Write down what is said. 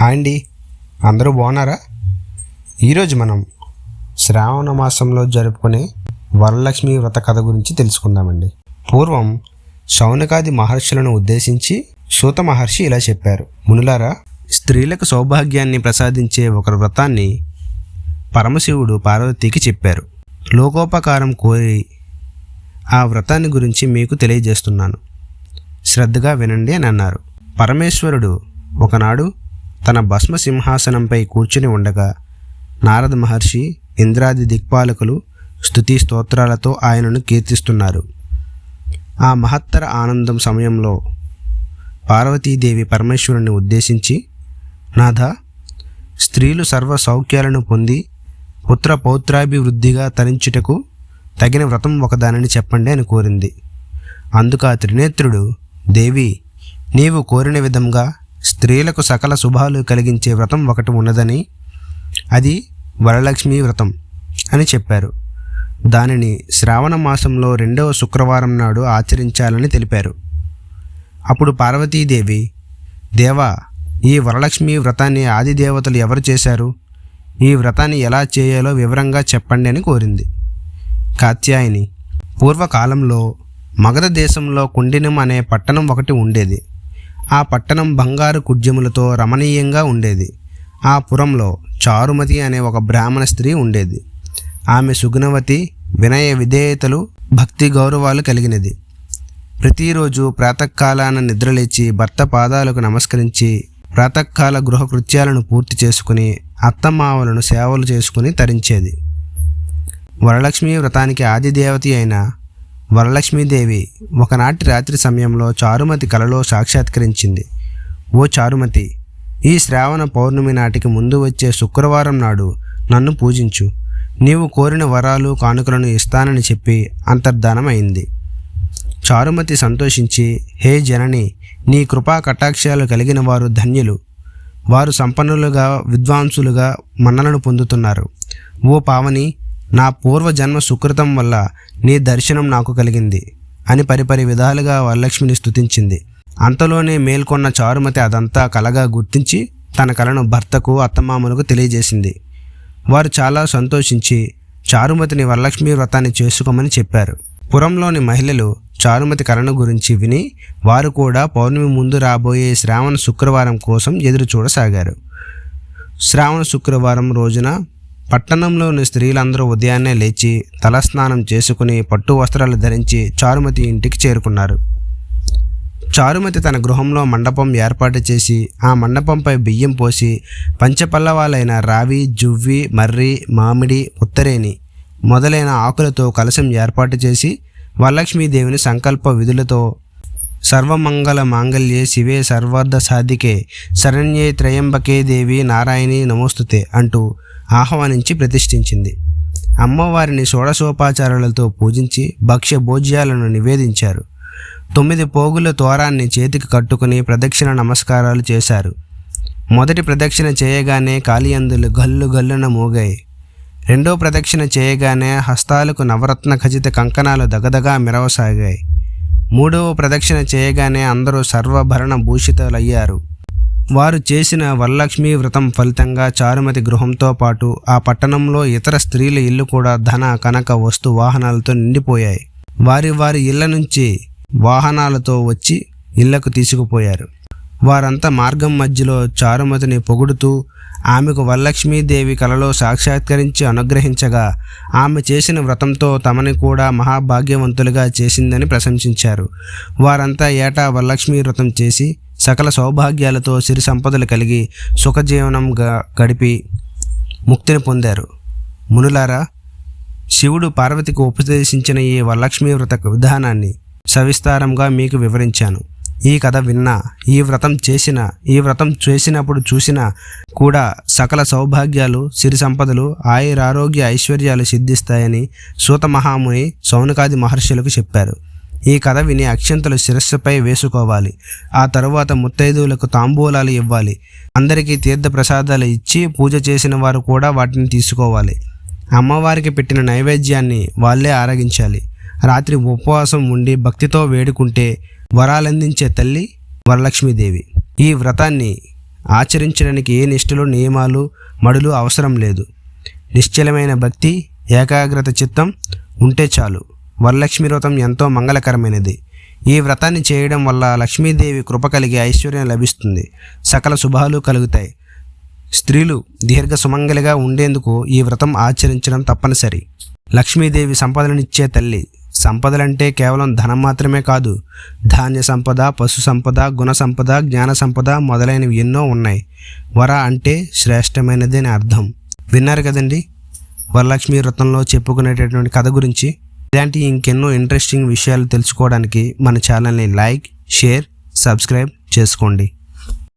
Hi అండి. అందరూ బాగున్నారా? ఈరోజు మనం శ్రావణ మాసంలో జరుపుకునే వరలక్ష్మి వ్రత కథ గురించి తెలుసుకుందామండి. పూర్వం శౌనకాది మహర్షులను ఉద్దేశించి సూత మహర్షి ఇలా చెప్పారు. మునులారా స్త్రీలకు సౌభాగ్యాన్ని ప్రసాదించే ఒక వ్రతాన్ని పరమశివుడు పార్వతికి చెప్పారు. లోకోపకారం కోరి ఆ వ్రతాన్ని గురించి మీకు తెలియజేస్తున్నాను. శ్రద్ధగా వినండి అని అన్నారు. పరమేశ్వరుడు ఒకనాడు తన భస్మ సింహాసనంపై కూర్చుని ఉండగా నారద మహర్షి ఇంద్రాది దిక్పాలకులు స్తుతి స్తోత్రాలతో ఆయనను కీర్తిస్తున్నారు. ఆ మహత్తర ఆనందం సమయంలో పార్వతీదేవి పరమేశ్వరుని ఉద్దేశించి నాథ స్త్రీలు సర్వ సౌఖ్యాలను పొంది పుత్ర పౌత్రాభివృద్ధిగా తరించుటకు తగిన వ్రతం ఒకదానిని చెప్పండి అని కోరింది. అందుకు ఆ త్రినేత్రుడు దేవి నీవు కోరిన విధంగా స్త్రీలకు సకల శుభాలు కలిగించే వ్రతం ఒకటి ఉన్నదని అది వరలక్ష్మి వ్రతం అని చెప్పారు. దానిని శ్రావణ మాసంలో రెండవ శుక్రవారం నాడు ఆచరించాలని తెలిపారు. అప్పుడు పార్వతీదేవి దేవా ఈ వరలక్ష్మి వ్రతాన్ని ఆదిదేవతలు ఎవరు చేశారు? ఈ వ్రతాన్ని ఎలా చేయాలో వివరంగా చెప్పండి అని కోరింది. కాత్యాయని పూర్వకాలంలో మగధ దేశంలో కుండినం అనే పట్టణం ఒకటి ఉండేది. ఆ పట్టణం బంగారు కుడ్యములతో రమణీయంగా ఉండేది. ఆ పురంలో చారుమతి అనే ఒక బ్రాహ్మణ స్త్రీ ఉండేది. ఆమె సుగుణవతి వినయ విధేయతలు భక్తి గౌరవాలు కలిగినది. ప్రతిరోజు ప్రాతకాలాన నిద్రలేచి భర్త పాదాలకు నమస్కరించి ప్రాతకాల గృహ కృత్యాలను పూర్తి చేసుకుని అత్తమావలను సేవలు చేసుకుని తరించేది. వరలక్ష్మి వ్రతానికి ఆదిదేవతి అయిన వరలక్ష్మీదేవి ఒకనాటి రాత్రి సమయంలో చారుమతి కలలో సాక్షాత్కరించింది. ఓ చారుమతి ఈ శ్రావణ పౌర్ణమి నాటికి ముందు వచ్చే శుక్రవారం నాడు నన్ను పూజించు. నీవు కోరిన వరాలు కానుకలను ఇస్తానని చెప్పి అంతర్ధానమైంది చారుమతి సంతోషించి హే జనని నీ కృపా కటాక్షాలు కలిగిన వారు ధన్యులు. వారు సంపన్నులుగా విద్వాంసులుగా మన్నలను పొందుతున్నారు. ఓ పావని నా పూర్వజన్మ సుకృతం వల్ల నీ దర్శనం నాకు కలిగింది అని పరిపరి విధాలుగా వరలక్ష్మిని స్థుతించింది అంతలోనే మేల్కొన్న చారుమతి అదంతా కలగా గుర్తించి తన కలను భర్తకు అత్తమామలకు తెలియజేసింది. వారు చాలా సంతోషించి చారుమతిని వరలక్ష్మి వ్రతాన్ని చేసుకోమని చెప్పారు. పురంలోని మహిళలు చారుమతి కలను గురించి విని వారు కూడా పౌర్ణమి ముందు రాబోయే శ్రావణ శుక్రవారం కోసం ఎదురు చూడసాగారు శ్రావణ శుక్రవారం రోజున పట్టణంలోని స్త్రీలందరూ ఉదయాన్నే లేచి తలస్నానం చేసుకుని పట్టు వస్త్రాలు ధరించి చారుమతి ఇంటికి చేరుకున్నారు. చారుమతి తన గృహంలో మండపం ఏర్పాటు చేసి ఆ మండపంపై బియ్యం పోసి పంచపల్లవాలైన రావి జువ్వి మర్రి మామిడి ఉత్తరేని మొదలైన ఆకులతో కలశం ఏర్పాటు చేసి వరలక్ష్మీదేవిని సంకల్ప విధులతో సర్వమంగళ మాంగళ్యే శివే సర్వార్థ సాధికే శరణ్యే త్రయంబకే దేవి నారాయణి నమోస్తుతే అంటూ ఆహ్వానించి ప్రతిష్ఠించింది. అమ్మవారిని షోడశోపాచారాలతో పూజించి భక్ష్య భోజ్యాలను నివేదించారు. తొమ్మిది పోగుల తోరాన్ని చేతికి కట్టుకుని ప్రదక్షిణ నమస్కారాలు చేశారు. మొదటి ప్రదక్షిణ చేయగానే కాలియందులు గల్లు గల్లున మోగాయి. రెండో ప్రదక్షిణ చేయగానే హస్తాలకు నవరత్న ఖచిత కంకణాలు దగదగా మెరవసాగాయి. మూడవ ప్రదక్షిణ చేయగానే అందరూ సర్వభరణ భూషితులయ్యారు. వారు చేసిన వరలక్ష్మీ వ్రతం ఫలితంగా చారుమతి గృహంతో పాటు ఆ పట్టణంలో ఇతర స్త్రీల ఇల్లు కూడా ధన కనక వస్తు వాహనాలతో నిండిపోయాయి. వారి వారి ఇళ్ళ నుంచి వాహనాలతో వచ్చి ఇళ్ళకు తీసుకుపోయారు. వారంతా మార్గం మధ్యలో చారుమతిని పొగుడుతూ ఆమెకు వరలక్ష్మీదేవి కలలో సాక్షాత్కరించి అనుగ్రహించగా ఆమె చేసిన వ్రతంతో తమని కూడా మహాభాగ్యవంతులుగా చేసిందని ప్రశంసించారు. వారంతా ఏటా వరలక్ష్మీ వ్రతం చేసి సకల సౌభాగ్యాలతో సిరి సంపదలు కలిగి సుఖజీవనంగా గడిపి ముక్తిని పొందారు. మునులారా శివుడు పార్వతికి ఉపదేశించిన ఈ వరలక్ష్మీ వ్రత విధానాన్ని సవిస్తారంగా మీకు వివరించాను. ఈ కథ విన్నా ఈ వ్రతం చేసిన ఈ వ్రతం చేసినప్పుడు చూసినా కూడా సకల సౌభాగ్యాలు సిరి సంపదలు ఆయురారోగ్య ఐశ్వర్యాలు సిద్ధిస్తాయని సూత మహాముని సౌనకాది మహర్షులకు చెప్పారు. ఈ కథ విని అక్షంతలు శిరస్సుపై వేసుకోవాలి. ఆ తరువాత ముత్తైదువులకు తాంబూలాలు ఇవ్వాలి. అందరికీ తీర్థ ప్రసాదాలు ఇచ్చి పూజ చేసిన వారు కూడా వాటిని తీసుకోవాలి. అమ్మవారికి పెట్టిన నైవేద్యాన్ని వాళ్ళే ఆరగించాలి. రాత్రి ఉపవాసం ఉండి భక్తితో వేడుకుంటే వరాలందించే తల్లి వరలక్ష్మీదేవి. ఈ వ్రతాన్ని ఆచరించడానికి ఏ నిష్ఠలు నియమాలు మడులు అవసరం లేదు. నిశ్చలమైన భక్తి ఏకాగ్రత చిత్తం ఉంటే చాలు. వరలక్ష్మి వ్రతం ఎంతో మంగళకరమైనది. ఈ వ్రతాన్ని చేయడం వల్ల లక్ష్మీదేవి కృప కలిగి ఐశ్వర్యం లభిస్తుంది. సకల శుభాలు కలుగుతాయి. స్త్రీలు దీర్ఘ సుమంగలిగా ఉండేందుకు ఈ వ్రతం ఆచరించడం తప్పనిసరి. లక్ష్మీదేవి సంపదలనిచ్చే తల్లి. సంపదలంటే కేవలం ధనం మాత్రమే కాదు ధాన్య సంపద పశు సంపద గుణ సంపద జ్ఞాన సంపద మొదలైనవి ఎన్నో ఉన్నాయి. వర అంటే శ్రేష్టమైనది అని అర్థం. విన్నారు కదండి? వరలక్ష్మి వ్రతంలో చెప్పుకునేటటువంటి కథ గురించి ఇలాంటి ఇంకెన్నో ఇంట్రెస్టింగ్ విషయాలు తెలుసుకోవడానికి మన ఛానల్ని లైక్ షేర్ సబ్స్క్రైబ్ చేసుకోండి.